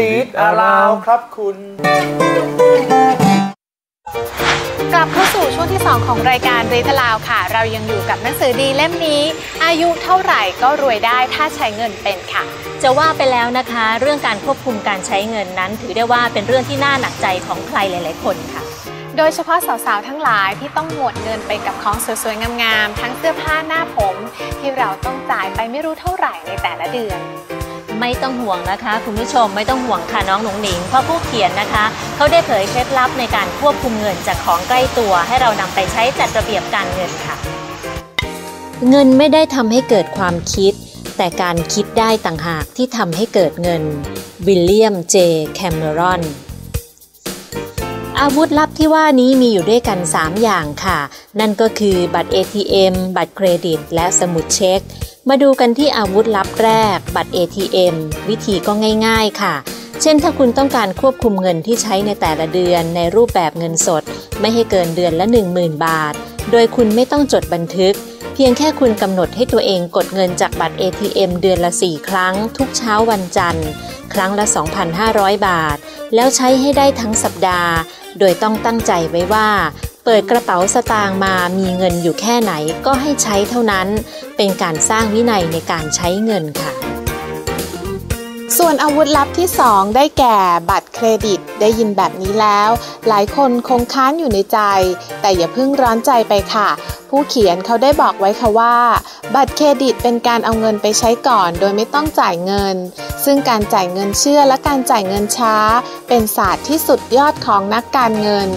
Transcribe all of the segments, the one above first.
ลีดอาราวครับคุณ กลับเข้าสู่ช่วงที่ 2 ของรายการรีทลาวค่ะ เรายังอยู่กับหนังสือดีเล่มนี้ อายุเท่าไหร่ก็รวยได้ถ้าใช้เงินเป็นค่ะ จะว่าไปแล้วนะคะ เรื่องการควบคุมการใช้เงินนั้น ถือได้ว่าเป็นเรื่องที่น่าหนักใจของใครหลาย ๆ คนค่ะโดยเฉพาะสาวๆ ทั้งหลายที่ต้องหมดเงินไปกับของสวยๆ งามๆ ทั้งเสื้อผ้าหน้าผม ที่เราต้องจ่ายไปไม่รู้เท่าไหร่ในแต่ละเดือน ไม่ต้องห่วงนะคะ คุณผู้ชมไม่ต้องห่วงค่ะน้องหนุ่งหนิงเพราะผู้เขียนนะคะเขาได้เผยเคล็ดลับในการควบคุมเงินจากของใกล้ตัว ให้เรานำไปใช้จัดระเบียบการเงินค่ะ เงินไม่ได้ทำให้เกิดความคิด แต่การคิดได้ต่างหากที่ทำให้เกิดเงินวิลเลียมเจแคมเมรอนอาวุธลับที่ว่านี้มีอยู่ด้วยกัน 3 อย่างค่ะ นั่นก็คือบัตร ATM บัตรเครดิต และสมุดเช็ค มาดูกันที่อาวุธลับแรก บัตร ATM วิธีก็ง่ายๆค่ะ เช่นถ้าคุณต้องการควบคุมเงินที่ใช้ในแต่ละเดือนในรูปแบบเงินสด ไม่ให้เกินเดือนละ 10,000 บาท โดยคุณไม่ต้องจดบันทึก เพียงแค่คุณกำหนดให้ตัวเองกดเงินจากบัตร ATM เดือนละ 4 ครั้ง ทุกเช้าวันจันทร์ ครั้งละ 2,500 บาท แล้วใช้ให้ได้ทั้งสัปดาห์ โดยต้องตั้งใจไว้ว่า เปิดกระเป๋าสตางค์มามีเงินอยู่แค่ไหนก็ให้ใช้เท่านั้น เป็นการสร้างวินัยในการใช้เงินค่ะ ส่วนอาวุธลับที่ 2 ได้แก่บัตรเครดิต ได้ยินแบบนี้แล้ว หลายคนคงค้านอยู่ในใจ แต่อย่าเพิ่งร้อนใจไปค่ะผู้เขียนเขาได้บอกไว้ค่ะว่า บัตรเครดิตเป็นการเอาเงินไปใช้ก่อนโดยไม่ต้องจ่ายเงิน ซึ่งการจ่ายเงินเชื่อและการจ่ายเงินช้า เป็นศาสตร์ที่สุดยอดของนักการเงิน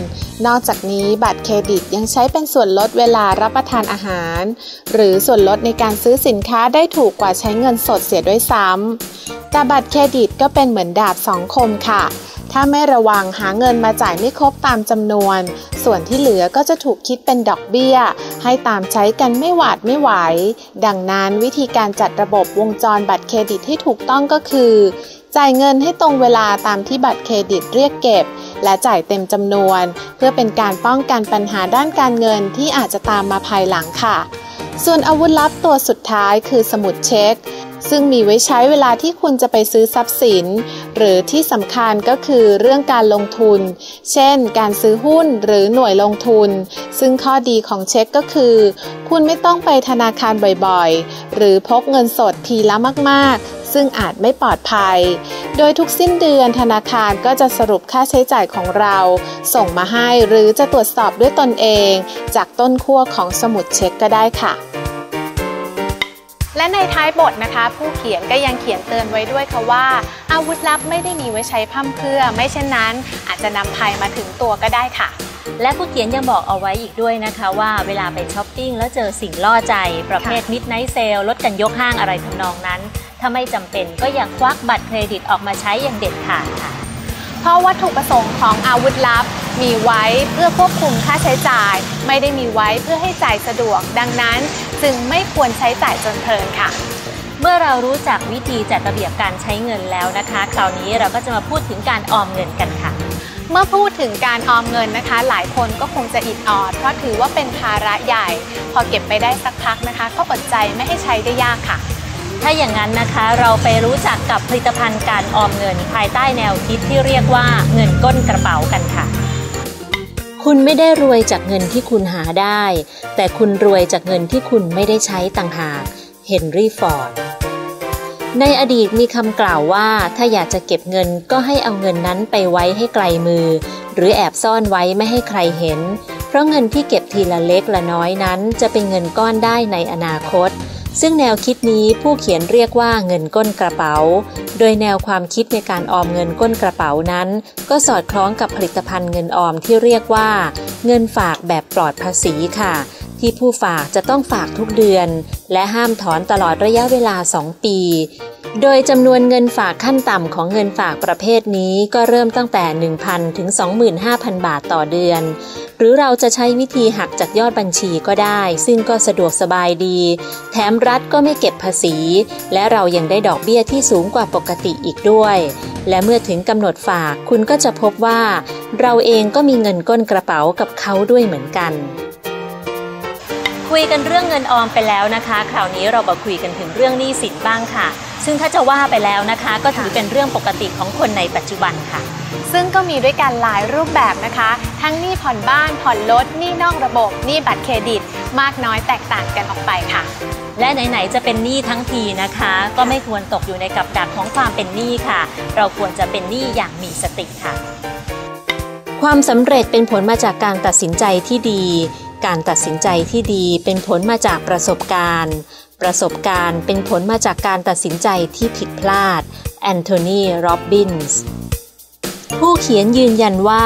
นอกจากนี้บัตรเครดิตยังใช้เป็นส่วนลดเวลารับประทานอาหาร หรือส่วนลดในการซื้อสินค้าได้ถูกกว่าใช้เงินสดเสียด้วยซ้ำแต่บัตรเครดิตก็เป็นเหมือนดาบสองคมค่ะ ถ้าไม่ระวังหาเงินมาจ่ายไม่ครบตามจำนวน ส่วนที่เหลือก็จะถูกคิดเป็นดอกเบี้ย ให้ตามใช้กันไม่หวาดไม่ไหว ดังนั้นวิธีการจัดระบบวงจรบัตรเครดิตที่ถูกต้องก็คือ จ่ายเงินให้ตรงเวลาตามที่บัตรเครดิตเรียกเก็บ และจ่ายเต็มจำนวน เพื่อเป็นการป้องกันปัญหาด้านการเงินที่อาจจะตามมาภายหลังค่ะ ส่วนอาวุธลับตัวสุดท้ายคือสมุดเช็ค ซึ่งมีไว้ใช้เวลาที่คุณจะไปซื้อทรัพย์สิน หรือที่สำคัญก็คือเรื่องการลงทุน เช่น การซื้อหุ้นหรือหน่วยลงทุน ซึ่งข้อดีของเช็คก็คือ คุณไม่ต้องไปธนาคารบ่อยๆ หรือพกเงินสดทีละมากๆ ซึ่งอาจไม่ปลอดภัย โดยทุกสิ้นเดือนธนาคารก็จะสรุปค่าใช้จ่ายของเรา ส่งมาให้หรือจะตรวจสอบด้วยตนเอง จากต้นขั้วของสมุดเช็คก็ได้ค่ะและในท้ายบทนะคะ ผู้เขียนก็ยังเขียนเตือนไว้ด้วยค่ะว่า อาวุธลับไม่ได้มีไว้ใช้พร่ำเพรื่อ ไม่เช่นนั้น อาจจะนำภัยมาถึงตัวก็ได้ค่ะ และผู้เขียนยังบอกเอาไว้อีกด้วยนะคะว่าเวลาไปช้อปปิ้งแล้วเจอสิ่งล่อใจ ประเภทมิดไนท์เซลลดกันยกห้างอะไรทำนองนั้น ถ้าไม่จำเป็นก็อย่าควักบัตรเครดิตออกมาใช้อย่างเด็ดขาดค่ะ เพราะวัตถุประสงค์ของอาวุธลับ มีไว้เพื่อควบคุมค่าใช้จ่าย ไม่ได้มีไว้เพื่อให้จ่ายสะดวก ดังนั้นจึงไม่ควรใช้จ่ายจนเพลินค่ะเมื่อเรารู้จักวิธีจัดระเบียบการใช้เงินแล้วนะคะ คราวนี้เราก็จะมาพูดถึงการออมเงินกันค่ะ เมื่อพูดถึงการออมเงินนะคะ หลายคนก็คงจะอิดออด เพราะถือว่าเป็นภาระใหญ่ พอเก็บไปได้สักพักนะคะ ก็อดใจไม่ให้ใช้ได้ยากค่ะ ถ้าอย่างนั้นนะคะเราไปรู้จักกับผลิตภัณฑ์การออมเงินภายใต้แนวคิดที่เรียกว่าเงินก้นกระเป๋ากันค่ะ คุณไม่ได้รวยจากเงินที่คุณหาได้ แต่คุณรวยจากเงินที่คุณไม่ได้ใช้ต่างหากเฮนรี่ฟอร์ดในอดีตมีคำกล่าวว่าถ้าอยากจะเก็บเงินก็ให้เอาเงินนั้นไปไว้ให้ไกลมือ หรือแอบซ่อนไว้ไม่ให้ใครเห็น เพราะเงินที่เก็บทีละเล็กละน้อยนั้น จะเป็นเงินก้อนได้ในอนาคต ซึ่งแนวคิดนี้ผู้เขียนเรียกว่าเงินก้นกระเป๋า โดยแนวความคิดในการออมเงินก้นกระเป๋านั้น ก็สอดคล้องกับผลิตภัณฑ์เงินออมที่เรียกว่า เงินฝากแบบปลอดภาษีค่ะ ที่ผู้ฝากจะต้องฝากทุกเดือน และห้ามถอนตลอดระยะเวลา 2 ปี โดยจำนวนเงินฝากขั้นต่ำของเงินฝากประเภทนี้ก็เริ่มตั้งแต่ 1,000 ถึง 25,000 บาทต่อเดือน หรือเราจะใช้วิธีหักจากยอดบัญชีก็ได้ ซึ่งก็สะดวกสบายดี แถมรัฐก็ไม่เก็บภาษี และเรายังได้ดอกเบี้ยที่สูงกว่าปกติอีกด้วย และเมื่อถึงกำหนดฝากคุณก็จะพบว่า เราเองก็มีเงินก้นกระเป๋ากับเขาด้วยเหมือนกัน คุยกันเรื่องเงินออมไปแล้วนะคะ คราวนี้เรามาคุยกันถึงเรื่องหนี้สินบ้างค่ะ ซึ่งถ้าจะว่าไปแล้วนะคะ ก็ถือเป็นเรื่องปกติของคนในปัจจุบันค่ะ ซึ่งก็มีด้วยกันหลายรูปแบบนะคะ ทั้งหนี้ผ่อนบ้านผ่อนรถหนี้นอกระบบหนี้บัตรเครดิต มากน้อยแตกต่างกันออกไปค่ะ และไหนๆจะเป็นหนี้ทั้งทีนะคะ ก็ไม่ควรตกอยู่ในกับดักของความเป็นหนี้ค่ะ เราควรจะเป็นหนี้อย่างมีสติค่ะความสำเร็จเป็นผลมาจากการตัดสินใจที่ดี การตัดสินใจที่ดีเป็นผลมาจากประสบการณ์ ประสบการณ์เป็นผลมาจากการตัดสินใจที่ผิดพลาด แอนโทนี โรบบินส์ ผู้เขียนยืนยันว่า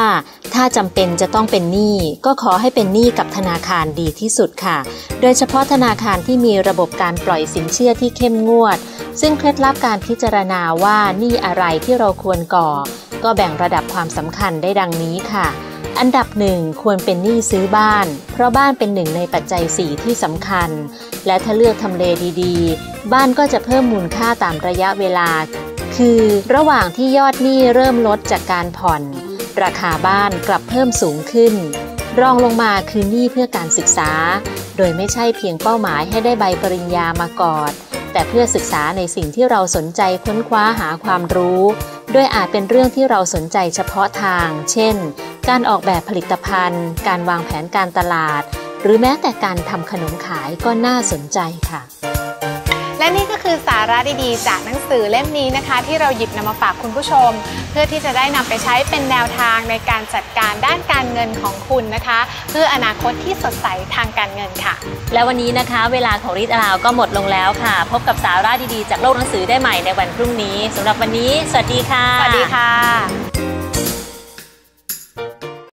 ถ้าจำเป็นจะต้องเป็นหนี้ก็ขอให้เป็นหนี้กับธนาคารดีที่สุดค่ะ โดยเฉพาะธนาคารที่มีระบบการปล่อยสินเชื่อที่เข้มงวด ซึ่งเคล็ดลับการพิจารณาว่าหนี้อะไรที่เราควรก่อ ก็แบ่งระดับความสำคัญได้ดังนี้ค่ะ อันดับหนึ่งควรเป็นหนี้ซื้อบ้าน เพราะบ้านเป็นหนึ่งในปัจจัยสี่ที่สำคัญ และถ้าเลือกทำเลดีๆ บ้านก็จะเพิ่มมูลค่าตามระยะเวลา คือระหว่างที่ยอดหนี้เริ่มลดจากการผ่อน ราคาบ้านกลับเพิ่มสูงขึ้น รองลงมาคือหนี้เพื่อการศึกษา โดยไม่ใช่เพียงเป้าหมายให้ได้ใบปริญญามากอด แต่เพื่อศึกษาในสิ่งที่เราสนใจค้นคว้าหาความรู้โดยอาจเป็นเรื่องที่เราสนใจเฉพาะทาง เช่น การออกแบบผลิตภัณฑ์ การวางแผนการตลาด หรือแม้แต่การทำขนมขายก็น่าสนใจค่ะ และนี่ก็คือสาระดีๆ จากหนังสือเล่มนี้นะคะ ที่เราหยิบนำมาฝากคุณผู้ชม เพื่อที่จะได้นำไปใช้เป็นแนวทางในการจัดการด้านการเงินของคุณนะคะ เพื่ออนาคตที่สดใสทางการเงินค่ะ และวันนี้นะคะ เวลาของริดอราวก็หมดลงแล้วค่ะ พบกับสาระดีๆ จากโลกหนังสือได้ใหม่ในวันพรุ่งนี้สำหรับวันนี้ สวัสดีค่ะ สวัสดีค่ะ